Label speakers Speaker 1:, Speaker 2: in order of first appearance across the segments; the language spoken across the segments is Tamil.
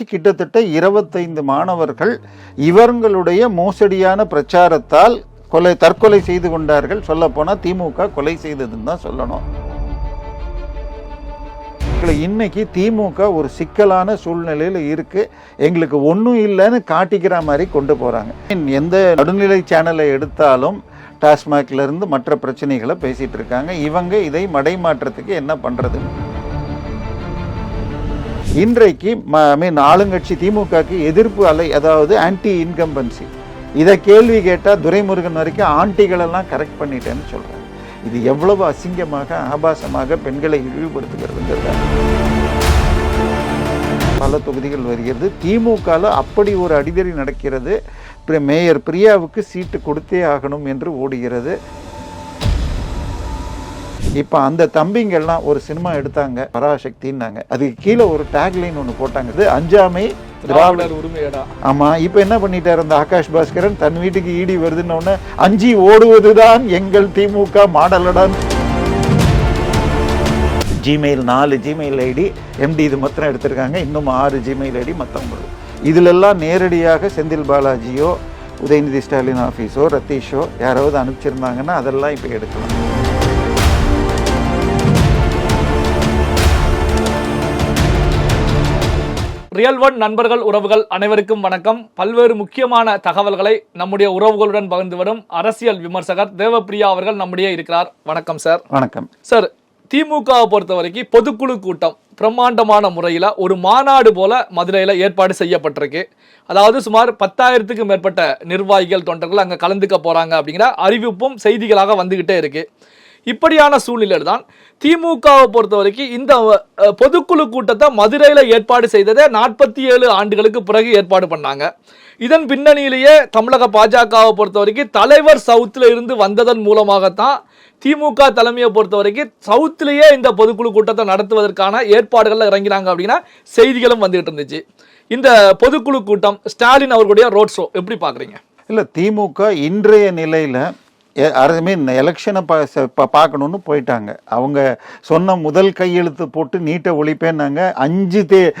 Speaker 1: கிட்டத்தட்ட இருபத்தைந்து மாணவர்கள் இவர்களுடைய மோசடியான பிரச்சாரத்தால் கொலை தற்கொலை செய்து கொண்டார்கள். சொல்ல திமுக கொலை செய்ததுன்னு தான் சொல்லணும். இன்னைக்கு திமுக ஒரு சிக்கலான சூழ்நிலையில் இருக்கு. எங்களுக்கு ஒன்றும் இல்லைன்னு காட்டிக்கிற மாதிரி கொண்டு போறாங்க. எந்த நடுநிலை சேனலை எடுத்தாலும் டாஸ்மாக்ல இருந்து மற்ற பிரச்சனைகளை பேசிட்டு இருக்காங்க. இவங்க இதை மடைமாற்றத்துக்கு என்ன பண்றது? இன்றைக்கு ஐ மீன் ஆளுங்கட்சி திமுகக்கு எதிர்ப்பு அலை அதாவது ஆன்டி இன்கம்பன்சி இதை கேள்வி கேட்டால் துரைமுருகன் வரைக்கும் ஆண்டிகளெல்லாம் கரெக்ட் பண்ணிட்டேன்னு சொல்கிறாங்க இது எவ்வளவு அசிங்கமாக ஆபாசமாக பெண்களை இழிவுபடுத்துகிறதுங்கிறத. பல தொகுதிகள் வருகிறது. திமுகவில் அப்படி ஒரு அடிதடி நடக்கிறது. மேயர் பிரியாவுக்கு சீட்டு கொடுத்தே ஆகணும் என்று ஓடுகிறது. இப்போ அந்த தம்பிங்கெல்லாம் ஒரு சினிமா எடுத்தாங்க பராசக்தின்னாங்க. அதுக்கு கீழே ஒரு டேக்லைன் ஒன்று போட்டாங்க. இது அஞ்சாமை திராவிடர்.
Speaker 2: உரிமையடா.
Speaker 1: ஆமா இப்போ என்ன பண்ணிட்டாரு அந்த ஆகாஷ் பாஸ்கரன்? தன் வீட்டுக்கு ஈடி வருதுன்னு உடனே அஞ்சி ஓடுவதுதான் எங்கள் திமுக மாடலடான் ஜிமெயில் நாலு ஜிமெயில் ஐடி எம்டி இது மாத்திரம் எடுத்திருக்காங்க. இன்னும் ஆறு ஜிமெயில் ஐடி மற்றவங்க இதிலெல்லாம் நேரடியாக செந்தில் பாலாஜியோ உதயநிதி ஸ்டாலின் ஆஃபீஸோ ரத்தீஷோ யாராவது அனுப்பிச்சிருந்தாங்கன்னா அதெல்லாம் இப்போ எடுக்கலாம்.
Speaker 2: ரியல் ஒன் நண்பர்கள் உறவுகள் அனைவருக்கும் வணக்கம். பல்வேறு முக்கியமான தகவல்களை நம்முடைய உறவுகளுடன் பகிர்ந்து வரும் அரசியல் விமர்சகர் தேவப்பிரியா அவர்கள் நம்முடைய இருக்கிறார். வணக்கம் சார்.
Speaker 1: வணக்கம்.
Speaker 2: சார் திமுகவை பொறுத்த வரைக்கும் பொதுக்குழு கூட்டம் பிரம்மாண்டமான முறையில் ஒரு மாநாடு போல மதுரையில் ஏற்பாடு செய்யப்பட்டிருக்கு. அதாவது சுமார் பத்தாயிரத்துக்கும் மேற்பட்ட நிர்வாகிகள் தொண்டர்கள் அங்கே கலந்துக்க போகிறாங்க அப்படிங்கிற அறிவிப்பும் செய்திகளாக வந்துக்கிட்டே இருக்கு. இப்படியான சூழ்நிலையில் தான் திமுகவை பொறுத்த வரைக்கும் இந்த பொதுக்குழு கூட்டத்தை மதுரையில் ஏற்பாடு செய்ததே நாற்பத்தி ஏழு ஆண்டுகளுக்கு பிறகு ஏற்பாடு பண்ணாங்க. இதன் பின்னணியிலேயே தமிழக பாஜகவை பொறுத்த வரைக்கும் தலைவர் சவுத்தில் இருந்து வந்ததன் மூலமாகத்தான் திமுக தலைமையை பொறுத்த வரைக்கும் சவுத்திலேயே இந்த பொதுக்குழு கூட்டத்தை நடத்துவதற்கான ஏற்பாடுகளில் இறங்கினாங்க அப்படின்னா செய்திகளும் வந்துகிட்டு இருந்துச்சு. இந்த பொதுக்குழு கூட்டம் ஸ்டாலின் அவர்களுடைய ரோட் ஷோ எப்படி பார்க்குறீங்க?
Speaker 1: இல்லை திமுக இன்றைய நிலையில் ஐ மீன் எலெக்ஷனை பா ச- பார்க்கணுன்னு போயிட்டாங்க. அவங்க சொன்ன முதல் கையெழுத்து போட்டு நீட்டை ஒழிப்பேன்னாங்க. அஞ்சு தே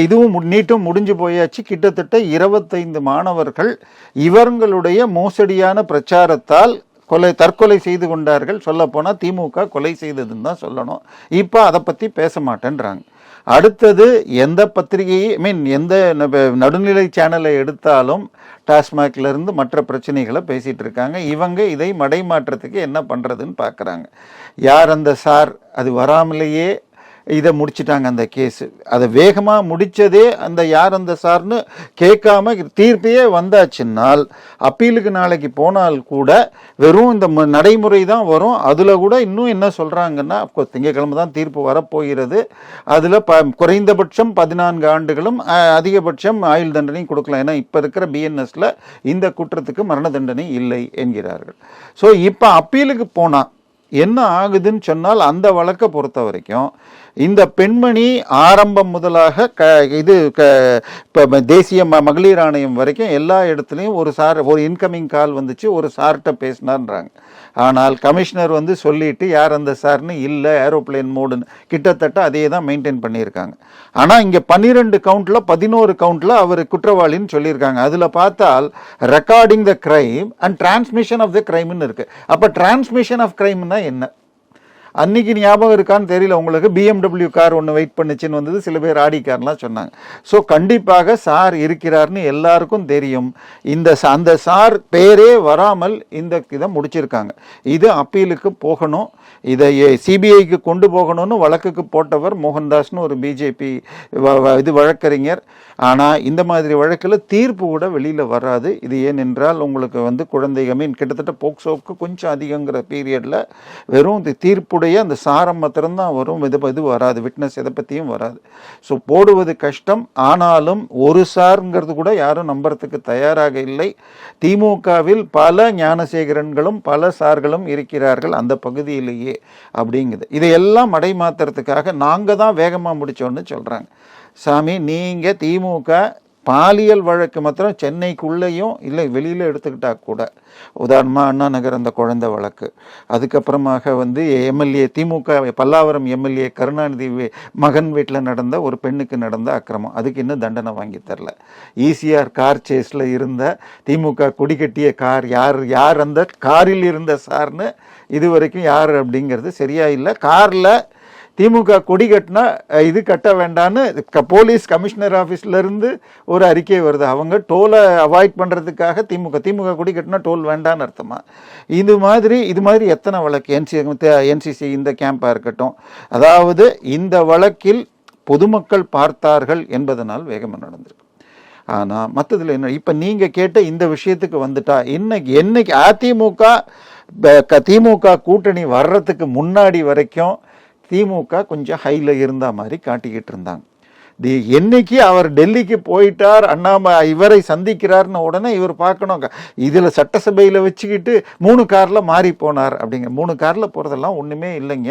Speaker 1: இதுவும் நீட்டும் முடிஞ்சு போயாச்சு. கிட்டத்தட்ட இருபத்தைந்து மாணவர்கள் இவர்களுடைய மோசடியான பிரச்சாரத்தால் கொலை தற்கொலை செய்து கொண்டார்கள். சொல்லப்போனால் திமுக கொலை செய்ததுன்னு தான் சொல்லணும். இப்போ அதை பற்றி பேச மாட்டேன்றாங்க. அடுத்தது எந்த பத்திரிகையை ஐ மீன் எந்த நடுநிலை சேனலை எடுத்தாலும் டாஸ்மாக்லேருந்து மற்ற பிரச்சனைகளை பேசிகிட்டு இருக்காங்க. இவங்க இதை மடைமாற்றத்துக்கு என்ன பண்ணுறதுன்னு பார்க்குறாங்க யார் அந்த சார் அது வராமலேயே இதை முடிச்சிட்டாங்க அந்த கேஸு. அதை வேகமாக முடிச்சதே அந்த யார் அந்த சார்னு கேட்காம தீர்ப்பையே வந்தாச்சுன்னால் அப்பீலுக்கு நாளைக்கு போனால் கூட வெறும் இந்த நடைமுறை தான் வரும். அதில் கூட இன்னும் என்ன சொல்கிறாங்கன்னா திங்கக்கிழமை தான் தீர்ப்பு வரப்போகிறது. அதில் ப குறைந்தபட்சம் பதினான்கு ஆண்டுகளும் அதிகபட்சம் ஆயுள் தண்டனையும் கொடுக்கலாம். ஏன்னா இப்போ இருக்கிற பிஎன்எஸில் இந்த குற்றத்துக்கு மரண தண்டனை இல்லை என்கிறார்கள். ஸோ இப்போ அப்பீலுக்கு போனால் என்ன ஆகுதுன்னு சொன்னால் அந்த வழக்கை பொறுத்த வரைக்கும் இந்த பெண்மணி ஆரம்பம் முதலாக க இது க இப்போ தேசிய ம மகளிர் ஆணையம் வரைக்கும் எல்லா இடத்துலையும் ஒரு சார் ஒரு இன்கமிங் கால் வந்துச்சு ஒரு சார்கிட்ட பேசினான்றாங்க. ஆனால் கமிஷனர் வந்து சொல்லிட்டு யார் அந்த சார்னு இல்லை ஏரோப்ளேன் மோடுன்னு கிட்டத்தட்ட அதே தான் மெயின்டைன் பண்ணியிருக்காங்க. ஆனால் இங்கே பன்னிரெண்டு கவுண்டில் பதினோரு கவுண்டில் அவர் குற்றவாளின்னு சொல்லியிருக்காங்க. அதில் பார்த்தால் recording the crime and transmission of the கிரைம்னு இருக்குது அப்போ டிரான்ஸ்மிஷன் ஆஃப் கிரைம்னா என்ன? அன்னைக்கு ஞாபகம் இருக்கான்னு தெரியல. உங்களுக்கு பிஎம்டபிள்யூ கார் ஒன்று வெயிட் பண்ணுச்சுன்னு வந்தது. சில பேர் ஆடி கார்லாம் சொன்னாங்க. ஸோ கண்டிப்பாக சார் இருக்கிறார்னு எல்லாருக்கும் தெரியும். இந்த அந்த சார் பேரே வராமல் இந்த இதை முடிச்சிருக்காங்க. இது அப்பீலுக்கு போகணும். இதை சிபிஐக்கு கொண்டு போகணும்னு வழக்குக்கு போட்டவர் மோகன்தாஸ்னு ஒரு பிஜேபி இது வழக்கறிஞர். ஆனால் இந்த மாதிரி வழக்கில் தீர்ப்பு கூட வெளியில் வராது. இது ஏனென்றால் உங்களுக்கு வந்து குழந்தை மீன் கிட்டத்தட்ட போக்சோவுக்கு கொஞ்சம் அதிகங்கிற பீரியடில் வெறும் இந்த அதனுடைய அந்த சாரம் மாத்திரம்தான் வரும். இது இது வராது. விட்னஸ் எதை பற்றியும் வராது. ஸோ போடுவது கஷ்டம். ஆனாலும் ஒரு சாருங்கிறது கூட யாரும் நம்புறதுக்கு தயாராக இல்லை. திமுகவில் பல ஞானசேகரன்களும் பல சார்களும் இருக்கிறார்கள் அந்த பகுதியிலேயே அப்படிங்குது. இதையெல்லாம் மடைமாத்துறதுக்காக நாங்கள் தான் வேகமாக முடித்தோன்னு சொல்கிறாங்க சாமி நீங்கள் திமுக பாலியல் வழக்கு மாத்திரம் சென்னைக்குள்ளேயும் இல்லை வெளியில் எடுத்துக்கிட்டா கூட. உதாரணமாக அண்ணா நகர் அந்த குழந்தை வழக்கு. அதுக்கப்புறமாக வந்து எம்எல்ஏ திமுக பல்லாவரம் எம்எல்ஏ கருணாநிதி மகன் வீட்டில் நடந்த ஒரு பெண்ணுக்கு நடந்த அக்கிரமம். அதுக்கு இன்னும் தண்டனை வாங்கி தரல. ஈசிஆர் கார் சேஸில் இருந்த திமுக கொடி கட்டிய கார் யார் யார் அந்த காரில் இருந்த சார்னு இது வரைக்கும் யார் அப்படிங்கிறது சரியா இல்லை. காரில் திமுக கொடி கட்டினா இது கட்ட வேண்டான்னு க- போலீஸ் கமிஷனர் ஆஃபீஸ்லேருந்து ஒரு அறிக்கை வருது. அவங்க டோலை அவாய்ட் பண்ணுறதுக்காக திமுக திமுக கொடி கட்டினா டோல் வேண்டான்னு அர்த்தமா? இது மாதிரி இது மாதிரி எத்தனை வழக்கு? என்சி என்சிசி இந்த கேம்பாக இருக்கட்டும். அதாவது இந்த வழக்கில் பொதுமக்கள் பார்த்தார்கள் என்பதனால் வேகமாக நடந்திருக்கு. ஆனால் மற்றதில் என்ன? இப்போ நீங்கள் கேட்ட இந்த விஷயத்துக்கு வந்துட்டா இன்னைக்கு என்னைக்கு அதிமுக க- திமுக கூட்டணி வர்றதுக்கு முன்னாடி வரைக்கும் திமுக கொஞ்சம் ஹையில் இருந்த மாதிரி காட்டிக்கிட்டு இருந்தாங்க. தி என்னைக்கு அவர் டெல்லிக்கு போயிட்டார் அண்ணாம இவரை சந்திக்கிறார்னு உடனே இவர் பார்க்கணும். இதில் சட்டசபையில் வச்சுக்கிட்டு மூணு காரில் மாறி போனார் அப்படிங்க மூணு காரில் போகிறதெல்லாம் ஒன்றுமே இல்லைங்க.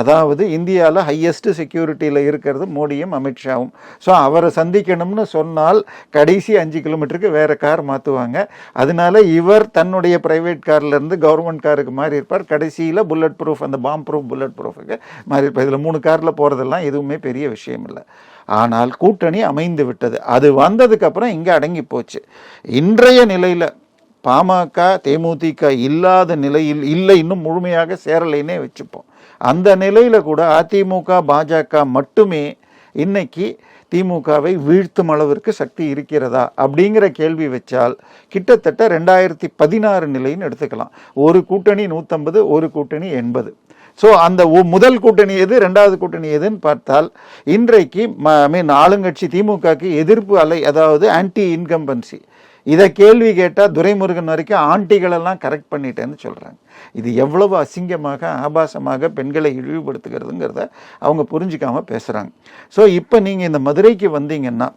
Speaker 1: அதாவது இந்தியாவில் ஹையஸ்ட் செக்யூரிட்டியில் இருக்கிறது மோடியும் அமித்ஷாவும். ஸோ அவரை சந்திக்கணும்னு சொன்னால் கடைசி அஞ்சு கிலோமீட்டருக்கு வேறு கார் மாற்றுவாங்க அதனால இவர் தன்னுடைய ப்ரைவேட் கார்லேருந்து கவர்மெண்ட் காருக்கு மாறி இருப்பார். கடைசியில் புல்லட் ப்ரூஃப் அந்த பாம் ப்ரூஃப் புல்லட் ப்ரூஃபுக்கு மாறி இருப்பார். இதில் மூணு காரில் போகிறதெல்லாம் எதுவுமே பெரிய விஷயம் இல்லை. ஆனால் கூட்டணி அமைந்து விட்டது. அது வந்ததுக்கு அப்புறம் இங்கே அடங்கி போச்சு. இன்றைய நிலையில் பாமக தேமுதிக இல்லாத நிலையில் இல்லை இன்னும் முழுமையாக சேரலைன்னே வச்சுப்போம். அந்த நிலையில் கூட அதிமுக பாஜக மட்டுமே இன்னைக்கு திமுகவை வீழ்த்தும் அளவிற்கு சக்தி இருக்கிறதா அப்படிங்கிற கேள்வி வச்சால் கிட்டத்தட்ட ரெண்டாயிரத்தி பதினாறு நிலைன்னு எடுத்துக்கலாம். ஒரு கூட்டணி நூற்றம்பது ஒரு கூட்டணி எண்பது. ஸோ அந்த முதல் கூட்டணி எது ரெண்டாவது கூட்டணி எதுன்னு பார்த்தால் இன்றைக்கு ஐ மீன் ஆளுங்கட்சி திமுகக்கு எதிர்ப்பு அலை அதாவது ஆன்டி இன்கம்பன்சி இதை கேள்வி கேட்டால் துரைமுருகன் வரைக்கும் ஆண்டிகளெல்லாம் கரெக்ட் பண்ணிட்டேன்னு சொல்கிறாங்க இது எவ்வளவு அசிங்கமாக ஆபாசமாக பெண்களை இழிவுபடுத்துகிறதுங்கிறத அவங்க புரிஞ்சுக்காம பேசுகிறாங்க ஸோ இப்போ நீங்கள் இந்த மதுரைக்கு வந்தீங்கன்னா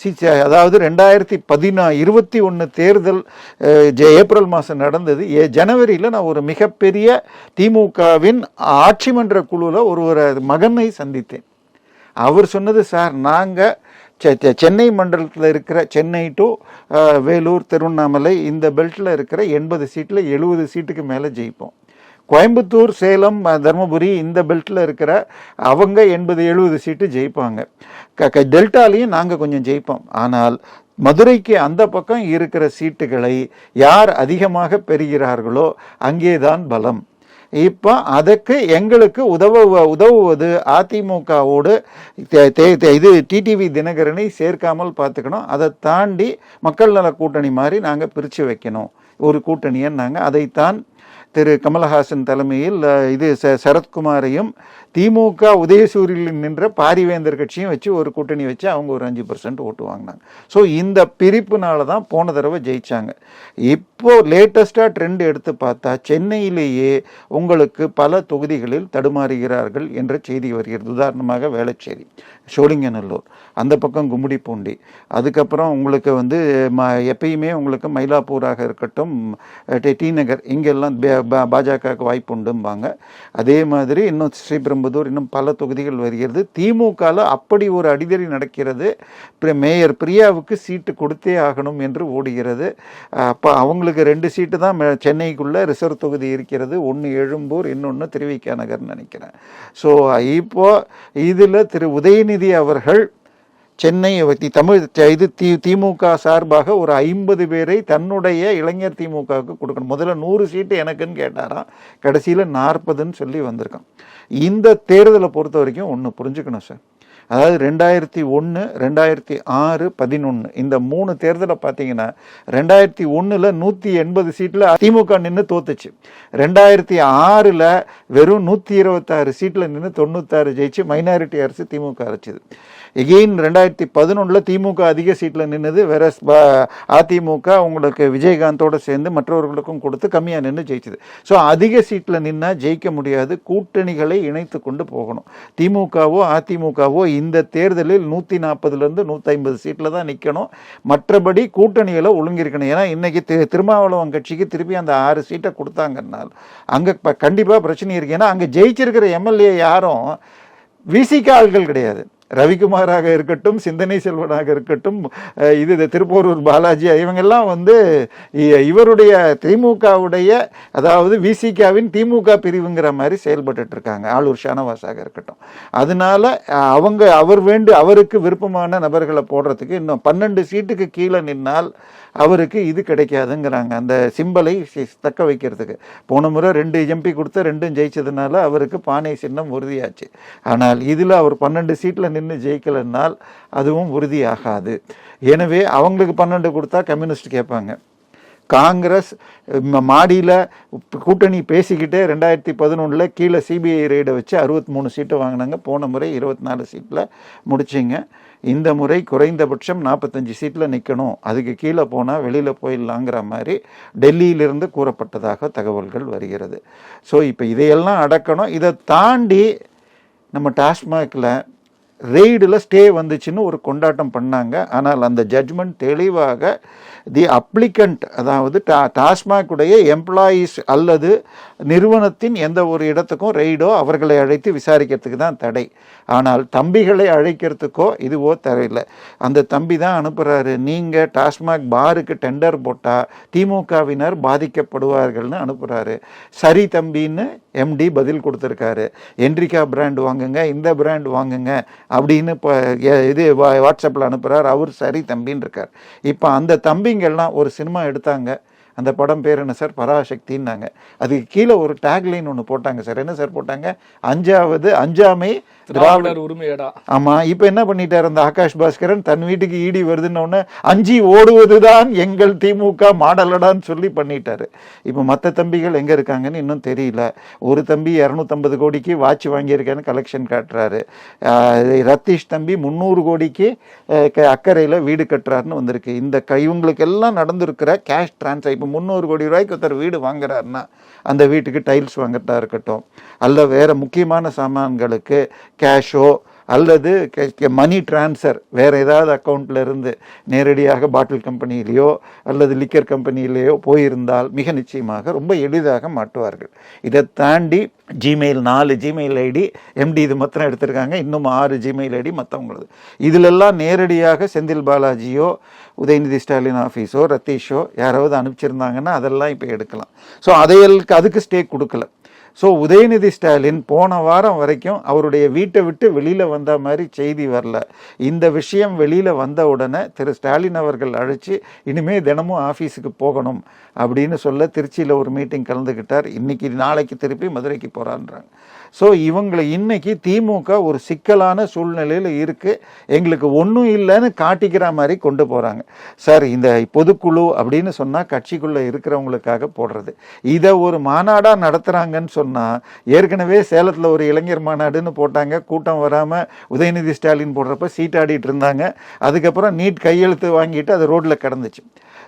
Speaker 1: சி அதாவது ரெண்டாயிரத்தி பதினா இருபத்தி ஒன்று தேர்தல் அஹ், ஏப்ரல் மாதம் நடந்தது. ஏ ஜனவரியில் நான் ஒரு மிகப்பெரிய திமுகவின் ஆட்சி மன்ற குழுவில் ஒரு மகனை சந்தித்தேன். அவர் சொன்னது சார் நாங்கள் சென்னை மண்டலத்தில் இருக்கிற சென்னை டு வேலூர் திருவண்ணாமலை இந்த பெல்ட்டில் இருக்கிற எண்பது சீட்டில் எழுபது சீட்டுக்கு மேலே ஜெயிப்போம். கோயம்புத்தூர் சேலம் தருமபுரி இந்த பெல்ட்டில் இருக்கிற அவங்க எண்பது எழுபது சீட்டு ஜெயிப்பாங்க. க க டெல்டாலையும் நாங்கள் கொஞ்சம் ஜெயிப்போம். ஆனால் மதுரைக்கு அந்த பக்கம் இருக்கிற சீட்டுகளை யார் அதிகமாக பெறுகிறார்களோ அங்கேதான் பலம். இப்போ அதுக்கு எங்களுக்கு உதவ உதவுவது அதிமுகவோடு தே- தே- தே- இது டிடிவி தினகரனை சேர்க்காமல் பார்த்துக்கணும். அதை தாண்டி மக்கள் நல கூட்டணி மாதிரி நாங்கள் பிரித்து வைக்கணும். ஒரு கூட்டணியை நாங்கள் அதைத்தான் திரு கமலஹாசன் தலைமையில் இது சரத்குமாரையும் திமுக உதயசூரியில் நின்ற பாரிவேந்தர் கட்சியும் வச்சு ஒரு கூட்டணி வச்சு அவங்க ஒரு அஞ்சு பர்சன்ட் ஓட்டு வாங்கினாங்க. ஸோ இந்த பிரிப்புனால தான் போன தடவை ஜெயிச்சாங்க. இப்போது லேட்டஸ்ட்டாக ட்ரெண்ட் எடுத்து பார்த்தா சென்னையிலேயே உங்களுக்கு பல தொகுதிகளில் தடுமாறுகிறார்கள் என்ற செய்தி வருகிறது. உதாரணமாக வேளச்சேரி சோழிங்கநல்லூர் அந்த பக்கம் கும்முடி பூண்டி அதுக்கப்புறம் உங்களுக்கு வந்து ம எப்பயுமே உங்களுக்கு மயிலாப்பூராக இருக்கட்டும் டி- டி நகர் இங்கெல்லாம் பே- பாஜகவுக்கு வாய்ப்பு உண்டும்பாங்க அதே மாதிரி இன்னும் ஸ்ரீபெரும்புதூர் இன்னும் பல தொகுதிகள் வருகிறது. திமுகவில் அப்படி ஒரு அடிதடி நடக்கிறது. மேயர் பிரியாவுக்கு சீட்டு கொடுத்தே ஆகணும் என்று ஓடுகிறது. அப்போ அவங்களுக்கு ரெண்டு சீட்டு தான் மே- ரிசர்வ் தொகுதி இருக்கிறது. ஒன்று எழும்பூர் இன்னொன்று திருவிக்கா நகர்னு நினைக்கிறேன். ஸோ இப்போ இதில் திரு உதயநிதி அவர்கள் சென்னை தமிழ் இது தி திமுக சார்பாக ஒரு ஐம்பது பேரை தன்னுடைய இளைஞர் திமுகவுக்கு கொடுக்கணும். முதல்ல நூறு சீட்டு எனக்குன்னு கேட்டாராம். கடைசியில் நாற்பதுன்னு சொல்லி வந்திருக்கான். இந்த தேர்தலை பொறுத்த வரைக்கும் ஒன்று புரிஞ்சுக்கணும் சார். அதாவது ரெண்டாயிரத்தி ஒன்று ரெண்டாயிரத்தி ஆறு பதினொன்று இந்த மூணு தேர்தலை பார்த்தீங்கன்னா ரெண்டாயிரத்தி ஒன்றில் நூற்றி எண்பது சீட்டில் திமுக நின்று தோத்துச்சு. ரெண்டாயிரத்தி ஆறில் வெறும் நூற்றி இருபத்தாறு சீட்டில் நின்று தொண்ணூத்தாறு ஜெயிச்சு மைனாரிட்டி அரசு திமுக அரைச்சிது. எகெயின் ரெண்டாயிரத்தி பதினொன்றில் திமுக அதிக சீட்டில் நின்றுது வேற அதிமுக உங்களுக்கு விஜயகாந்தோடு சேர்ந்து மற்றவர்களுக்கும் கொடுத்து கம்மியாக நின்று ஜெயிச்சது. ஸோ அதிக சீட்டில் நின்னால் ஜெயிக்க முடியாது. கூட்டணிகளை இணைத்து கொண்டு போகணும். திமுகவோ அதிமுகவோ இந்த தேர்தலில் நூற்றி நாற்பதுலேருந்து நூற்றி ஐம்பது சீட்டில் தான் நிற்கணும் மற்றபடி கூட்டணிகளை ஒழுங்கிருக்கணும். ஏன்னா இன்றைக்கி தி திருமாவளவன் கட்சிக்கு திருப்பி அந்த ஆறு சீட்டை கொடுத்தாங்கன்னால் அங்கே கண்டிப்பாக பிரச்சனை இருக்குது ஏன்னா அங்கே ஜெயிச்சிருக்கிற எம்எல்ஏ யாரும் விசிக ஆள்கள் கிடையாது. ரவிக்குமாராக இருக்கட்டும் சிந்தனை செல்வனாக இருக்கட்டும் இது திருப்போரூர் பாலாஜி இவங்கெல்லாம் வந்து இவருடைய திமுகவுடைய அதாவது விசிகாவின் திமுக பிரிவுங்கிற மாதிரி செயல்பட்டு இருக்காங்க ஆளூர் ஷானவாஸாக இருக்கட்டும். அதனால அவங்க அவர் வேண்டு அவருக்கு விருப்பமான நபர்களை போடுறதுக்கு இன்னும் பன்னெண்டு சீட்டுக்கு கீழே நின்னால் அவருக்கு இது கிடைக்காதுங்கிறாங்க. அந்த சிம்பலை தக்க வைக்கிறதுக்கு. போன முறை ரெண்டு எம்பி கொடுத்து ரெண்டும் ஜெயிச்சதுனால அவருக்கு பானை சின்னம் உறுதியாச்சு. ஆனால் இதில் அவர் பன்னெண்டு சீட்டில் நின்று ஜெயிக்கலைன்னால் அதுவும் உறுதியாகாது. எனவே அவங்களுக்கு பன்னெண்டு கொடுத்தா கம்யூனிஸ்ட் கேட்பாங்க. காங்கிரஸ் மாடியில் கூட்டணி பேசிக்கிட்டே ரெண்டாயிரத்தி பதினொன்றில் கீழே சிபிஐ ரெய்டை வச்சு அறுபத்தி மூணு சீட்டை வாங்கினாங்க. போன முறை இருபத்தி நாலு சீட்டில் முடிச்சிங்க. இந்த முறை குறைந்தபட்சம் நாற்பத்தஞ்சு சீட்டில் நிற்கணும் அதுக்கு கீழே போனால் வெளியில் போயிடலாங்கிற மாதிரி டெல்லியிலிருந்து கூறப்பட்டதாக தகவல்கள் வருகிறது. ஸோ இப்போ இதையெல்லாம் அடக்கணும். இதை தாண்டி நம்ம டாஸ்மாகில் ரெய்டில் ஸ்டே வந்துச்சுன்னு ஒரு கொண்டாட்டம் பண்ணாங்க. ஆனால் அந்த ஜட்ஜ்மெண்ட் தெளிவாக தி அப்ளிகண்ட் அதாவது டா டாஸ்மாகுடைய எம்ப்ளாயீஸ் அல்லது நிறுவனத்தின் எந்த ஒரு இடத்துக்கும் ரெய்டோ அவர்களை அழைத்து விசாரிக்கிறதுக்கு தான் தடை. ஆனால் தம்பிகளை அழைக்கிறதுக்கோ இதுவோ தரையில்லை அந்த தம்பி தான் அனுப்புகிறாரு நீங்கள் டாஸ்மாக் பாருக்கு டெண்டர் போட்டால் திமுகவினர் பாதிக்கப்படுவார்கள்னு அனுப்புகிறாரு சரி தம்பின்னு எம்டி பதில் கொடுத்துருக்காரு. என்ரிகா பிராண்ட் வாங்குங்க இந்த பிராண்ட் வாங்குங்க அப்படின்னு இப்போ இது வாட்ஸ்அப்பில் அனுப்புகிறார் அவர் சரி தம்பின்னு இருக்கார். இப்போ அந்த தம்பி தம்பிங்கெல்லாம் ஒரு சினிமா எடுத்தாங்க. அந்த படம் பேர் என்ன சார்? பராசக்தின்னாங்க. அதுக்கு கீழே ஒரு டேக்லைன் ஒன்று போட்டாங்க சார். என்ன சார் போட்டாங்க? அஞ்சாவது அஞ்சாமை திராவிட
Speaker 2: திராவிடர் உரிமையடா.
Speaker 1: ஆமா இப்போ என்ன பண்ணிட்டார் அந்த ஆகாஷ் பாஸ்கரன்? தன் வீட்டுக்கு ஈடி வருதுன்ன அஞ்சி ஓடுவதுதான் எங்கள் திமுக மாடலடான்னு சொல்லி பண்ணிட்டாரு. இப்போ மற்ற தம்பிகள் எங்க இருக்காங்கன்னு இன்னும் தெரியல. ஒரு தம்பி இரநூத்தம்பது கோடிக்கு வாட்ச் வாங்கியிருக்கேன்னு கலெக்ஷன் காட்டுறாரு. ரத்தீஷ் தம்பி முந்நூறு கோடிக்கு அக்கறையில வீடு கட்டுறாருன்னு வந்திருக்கு. இந்த க- இவங்களுக்கு எல்லாம் நடந்திருக்கிற கேஷ் டிரான்ஸ்ஃபர் இப்போ முந்நூறு கோடி ரூபாய்க்கு ஒருத்தர் வீடு வாங்குறாருன்னா அந்த வீட்டுக்கு டைல்ஸ் வாங்குறதா இருக்கட்டும் அல்ல வேறு முக்கியமான சாமான்களுக்கு கேஷோ அல்லது மணி டிரான்ஸ்ஃபர் வேறு ஏதாவது அக்கௌண்ட்லேருந்து நேரடியாக பாட்டில் கம்பெனியிலேயோ அல்லது லிக்கர் கம்பெனியிலேயோ போயிருந்தால் மிக நிச்சயமாக ரொம்ப எளிதாக மாட்டுவார்கள் இதை தாண்டி ஜிமெயில் நாலு ஜிமெயில் ஐடி எம்டி இது மாத்திரம் எடுத்திருக்காங்க. இன்னும் ஆறு ஜிமெயில் ஐடி மற்றவங்களது இதிலெல்லாம் நேரடியாக செந்தில் பாலாஜியோ உதயநிதி ஸ்டாலின் ஆஃபீஸோ ரத்தீஷோ யாராவது அனுப்பிச்சிருந்தாங்கன்னா அதெல்லாம் இப்போ எடுக்கலாம். ஸோ அதையலுக்கு அதுக்கு ஸ்டே கொடுக்கல. ஸோ உதயநிதி ஸ்டாலின் போன வாரம் வரைக்கும் அவருடைய வீட்டை விட்டு வெளியில் வந்த மாதிரி செய்தி வரல. இந்த விஷயம் வெளியில் வந்த உடனே திரு ஸ்டாலின் அவர்கள் அழைச்சி இனிமே தினமும் ஆஃபீஸுக்கு போகணும் அப்படின்னு சொல்ல திருச்சியில் ஒரு மீட்டிங் கலந்துக்கிட்டார் இன்னைக்கு நாளைக்கு திருப்பி மதுரைக்கு போகிறான்றாங்க ஸோ இவங்களை இன்னைக்கு திமுக ஒரு சிக்கலான சூழ்நிலையில் இருக்கு. எங்களுக்கு ஒன்றும் இல்லைன்னு காட்டிக்கிற மாதிரி கொண்டு போகிறாங்க சார் இந்த பொதுக்குழு அப்படின்னு சொன்னால் கட்சிக்குள்ளே இருக்கிறவங்களுக்காக போடுறது. இதை ஒரு மாநாடாக நடத்துகிறாங்கன்னு சொன்னால் ஏற்கனவே சேலத்தில் ஒரு இளைஞர் மாநாடுன்னு போட்டாங்க. கூட்டம் வராமல் உதயநிதி ஸ்டாலின் போடுறப்ப சீட்டாடிட்டு இருந்தாங்க. அதுக்கப்புறம் நீட் கையெழுத்து வாங்கிட்டு அது ரோட்டில் கிடந்துச்சு.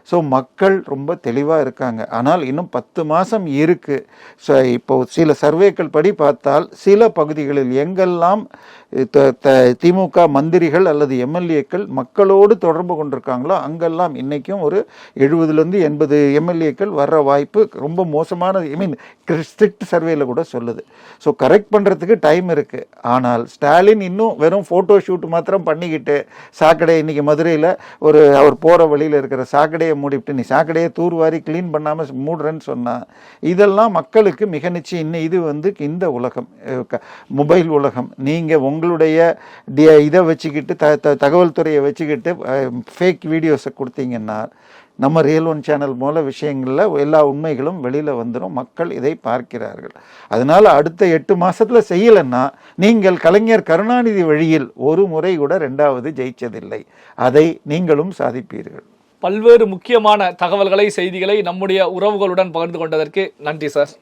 Speaker 1: ஸோ மக்கள் ரொம்ப தெளிவாக இருக்காங்க. ஆனால் இன்னும் பத்து மாதம் இருக்குது ஸோ இப்போ சில சர்வேக்கள் படி பார்த்தால் சில பகுதிகளில் எங்கெல்லாம் த- த- திமுக மந்திரிகள் அல்லது எம்எல்ஏக்கள் மக்களோடு தொடர்பு கொண்டிருக்காங்களோ அங்கெல்லாம் இன்றைக்கும் ஒரு எழுபதுலேருந்து எண்பது எம்எல்ஏக்கள் வர்ற வாய்ப்பு ரொம்ப மோசமான ஐ மீன் ஸ்ட்ரிக்ட் சர்வேல கூட சொல்லுது. ஸோ கரெக்ட் பண்ணுறதுக்கு டைம் இருக்குது ஆனால் ஸ்டாலின் இன்னும் வெறும் ஃபோட்டோ ஷூட் மாத்திரம் பண்ணிக்கிட்டு சாக்கடை இன்றைக்கி மதுரையில் ஒரு அவர் போகிற வழியில் இருக்கிற சாக்கடையை மூடிவிட்டு நீ சாக்கடையை தூர்வாரி க்ளீன் பண்ணாமல் மூடுறேன்னு சொன்னால் இதெல்லாம் மக்களுக்கு மிக நிச்சயம். இன்னும் இது வந்து இந்த உலகம் மொபைல் உலகம். நீங்கள் உங்களுடைய இதை வச்சுக்கிட்டு த த- தகவல் துறையை வச்சுக்கிட்டு ஃபேக் வீடியோஸை கொடுத்தீங்கன்னா நம்ம ரியல் ஒன் சேனல் மூல விஷயங்களில் எல்லா உண்மைகளும் வெளியில் வந்துடும் மக்கள் இதை பார்க்கிறார்கள். அதனால் அடுத்த எட்டு மாசத்துல செய்யலைன்னா நீங்கள் கலைஞர் கருணாநிதி வழியில் ஒரு முறை கூட ரெண்டாவது ஜெயிச்சதில்லை. அதை நீங்களும் சாதிப்பீர்கள்.
Speaker 2: பல்வேறு முக்கியமான தகவல்களை செய்திகளை நம்முடைய உறவுகளுடன் பகிர்ந்து கொண்டதற்கு நன்றி சார்.